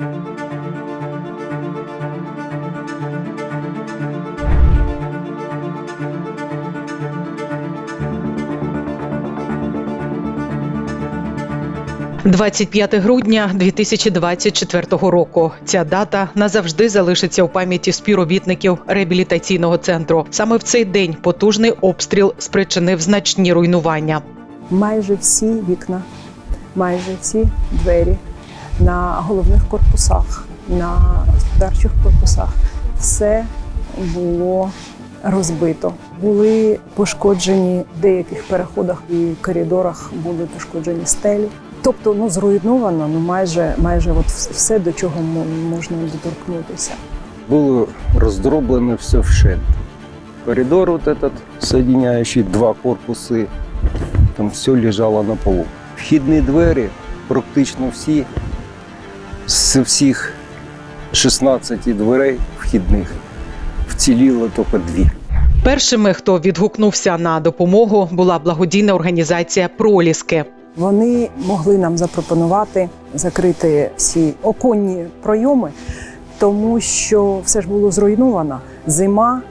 – 25 грудня 2024 року. Ця дата назавжди залишиться в пам'яті співробітників реабілітаційного центру. Саме в цей день потужний обстріл спричинив значні руйнування. майже всі вікна, майже всі двері на головних корпусах, на старших корпусах. Все було розбито. Були пошкоджені в деяких переходах і коридорах були пошкоджені стелі. Тобто, ну зруйновано, ну майже майже от все, до чого можна доторкнутися. Было раздроблено все вшент. Коридор вот этот, соединяющий два корпуси, там все лежало на полу. Вхідні двері практично всі, з всіх 16 дверей вхідних вціліло тільки дві. Першими, хто відгукнувся на допомогу, була благодійна організація Проліски. Вони могли нам запропонувати закрити всі оконні пройоми, тому що все ж було зруйновано. Зима,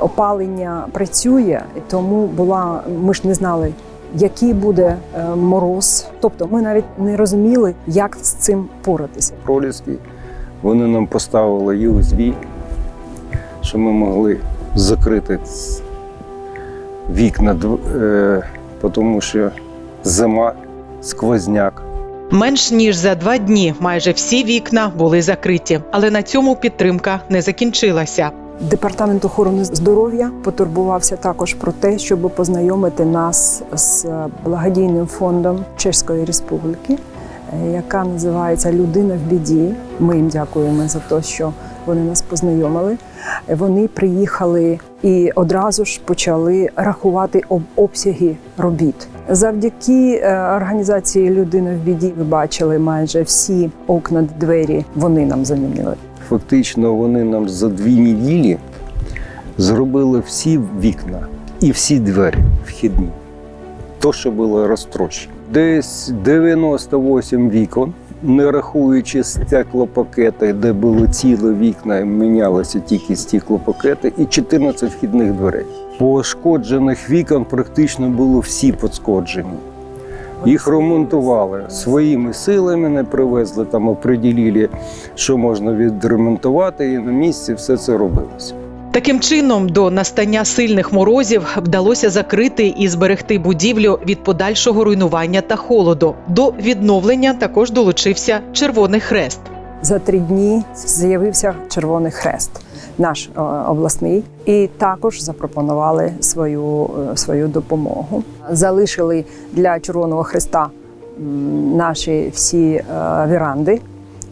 опалення працює, тому була. Ми ж не знали, який буде е, мороз. Тобто, ми навіть не розуміли, як з цим поратися. Проліски. Вони нам поставили USB, що ми могли закрити вікна, е, тому що зима, сквозняк. Менш ніж за два дні майже всі вікна були закриті, але на цьому підтримка не закінчилася. Департамент охорони здоров'я потурбувався також про те, щоб познайомити нас з благодійним фондом Чеської Республіки, е, яка називається Людина в біді. Ми їм дякуємо за те, що вони нас познайомили. Е, Вони приїхали і одразу ж почали рахувати об- обсяги робіт. Завдяки е, організації Людина в біді ви бачили майже всі окна, двері вони нам замінили. Фактично вони нам за дві неділі зробили всі вікна і всі двері вхідні. То, що було розтрощено. Десь 98 вікон, не рахуючи стеклопакети, де були цілі вікна, і мінялися тільки стеклопакети, і 14 вхідних дверей. Пошкоджених вікон практично були всі пошкоджені. Їх ремонтували своїми силами, не привезли там, оприділили, що можна відремонтувати, і на місці все це робилося. Таким чином, до настання сильних морозів вдалося закрити і зберегти будівлю від подальшого руйнування та холоду. До відновлення також долучився Червоний Хрест. За три дні з'явився Червоний Хрест, наш е, обласний, і також запропонували свою, е, свою допомогу. Залишили для Червоного Хреста наші всі е, віранди.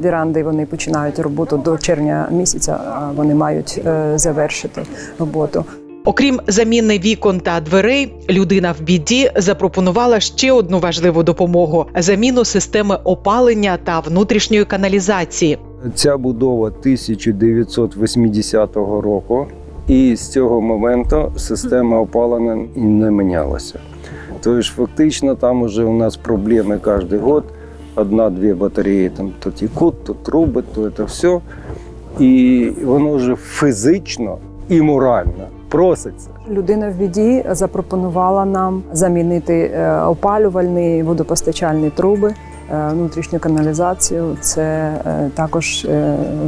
Віранди вони починають роботу до червня місяця. Вони мають завершити роботу. Окрім заміни вікон та дверей, людина в біді запропонувала ще одну важливу допомогу заміну системи опалення та внутрішньої каналізації. Ця будова 1980 року, і з цього моменту система опалення не мінялася. Тобто, фактично, там вже у нас проблеми кожен год. Одна-дві батареї там то тікуть, то труби, то це все. І воно вже фізично і морально проситься. Людина в біді запропонувала нам замінити е, опалювальні водопостачальні труби, е, внутрішню каналізацію. Це е, також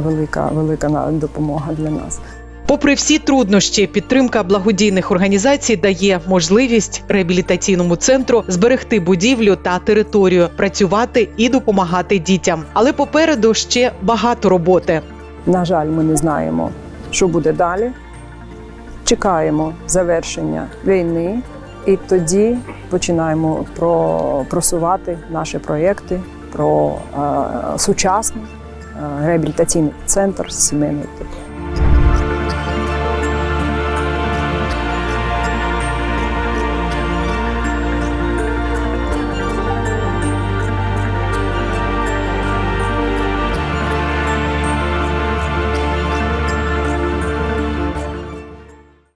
велика, велика допомога для нас. Попри всі труднощі, підтримка благодійних організацій дає можливість реабілітаційному центру зберегти будівлю та територію, працювати і допомагати дітям. Але попереду ще багато роботи. На жаль, ми не знаємо, що буде далі. Чекаємо завершення війни, і тоді починаємо про, просувати наші проєкти про е, сучасний е, реабілітаційний центр сімейної